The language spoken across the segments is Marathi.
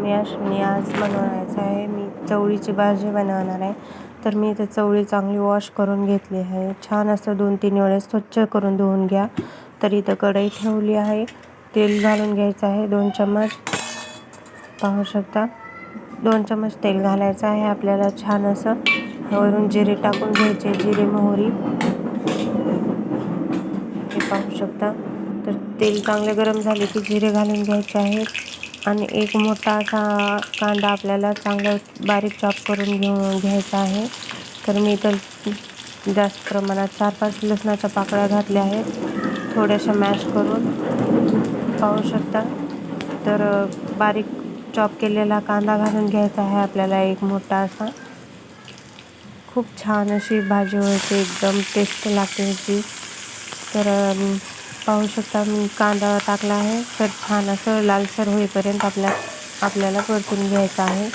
मी अश्विनी आज बनवायचं आहे. मी चवळीची भाजी बनवणार आहे. तर मी इथे चवळी चांगली वॉश करून घेतली आहे. छान असं दोन तीन वेळेस स्वच्छ करून धुवून घ्या. तर इथं कढई ठेवली आहे. तेल घालून घ्यायचं आहे. दोन चम्मच. पाहू शकता. दोन चम्मच तेल घालायचं आहे. आपल्याला छान असं वरून जिरे टाकून घ्यायचे. जिरे मोहरी. हे पाहू शकता. तर तेल चांगले गरम झाले की जिरे घालून घ्यायचे आहेत. आणि एक मोठा असा कांदा आपल्याला चांगला बारीक चॉप करून घेऊन घ्यायचा आहे. तर मी तर जास्त प्रमाणात चार पाच लसणाच्या पाकळ्या घातल्या आहेत. थोड्याशा मॅश करून पाहू शकता. तर बारीक चॉप केलेला कांदा घालून घ्यायचा आहे आपल्याला एक मोठा असा. खूप छान अशी भाजी होते एकदम टेस्ट लागते ह्याची तर पाहू शकता मी कांदा टाकला आहे. तर छान असं लालसर होईपर्यंत आपल्या आपल्याला परतून घ्यायचं आहे.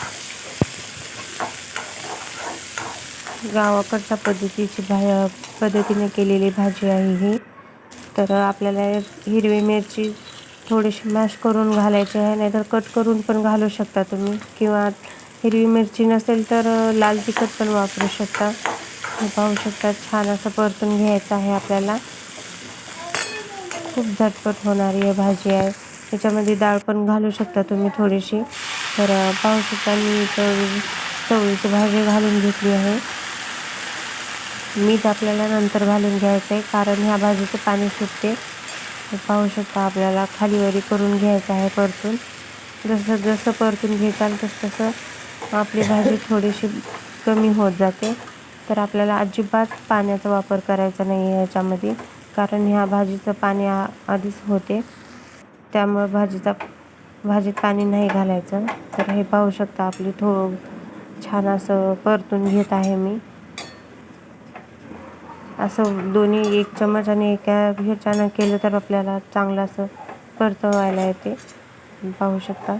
गावाकडच्या पद्धतीची भा पद्धतीने केलेली भाजी आहे ही. तर आपल्याला हिरवी मिरची थोडीशी मॅश करून घालायची आहे. नाहीतर कट करून पण घालू शकता तुम्ही. किंवा हिरवी मिरची नसेल तर लाल तिखट पण वापरू शकता. पाहू शकता छान असं परतून घ्यायचं आहे आपल्याला. खूप झटपट होणारी आहे भाजी आहे. त्याच्यामध्ये डाळ पण घालू शकता तुम्ही थोडीशी. तर पाहू शकता मी तर चवळीची भाजी घालून घेतली आहे. मीठ आपल्याला नंतर घालून घ्यायचं आहे कारण ह्या भाजीचं पाणी सुटते. पाहू शकता आपल्याला खालीवरी करून घ्यायचं आहे परतून. जसं जसं परतून घेताल तसं तसं आपली भाजी थोडीशी कमी होत जाते. तर आपल्याला अजिबात पाण्याचा वापर करायचा नाही आहे याच्यामध्ये. कारण ह्या भाजीचं पाणी आधीच होते. त्यामुळं भाजीचा भाजीत पाणी नाही घालायचं. तर हे पाहू शकता आपली थो छान असं परतून घेत आहे मी. असं दोन्ही एक चमच आणि एका ह्याच्यानं केलं तर आपल्याला चांगलं असं परतवायला येते. पाहू शकता.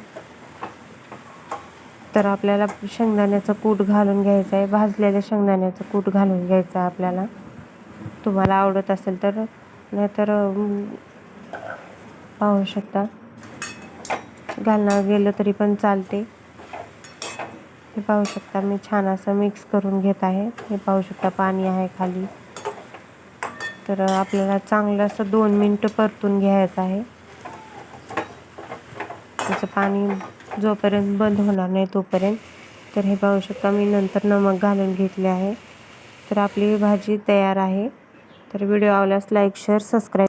तर आपल्याला शेंगदाण्याचं कूट घालून घ्यायचं आहे. भाजलेल्या शेंगदाण्याचं कूट घालून घ्यायचं आहे आपल्याला. तुम्हाला आवडत असेल तर नाहीतर पाहू शकता. घालणार गेलं तरी पण चालते. हे पाहू शकता मी छान असं मिक्स करून घेत आहे. हे पाहू शकता पाणी आहे खाली. तर आपल्याला चांगलं असं दोन मिनटं परतून घ्यायचं आहे. त्याचं पाणी जोपर्यंत बंद होणार नाही तोपर्यंत. तर हे पाहू शकता मी नंतर नमक घालून घेतले आहे. तर आपली भाजी तयार आहे. तर व्हिडिओ आवडल्यास लाईक शेअर सबस्क्राईब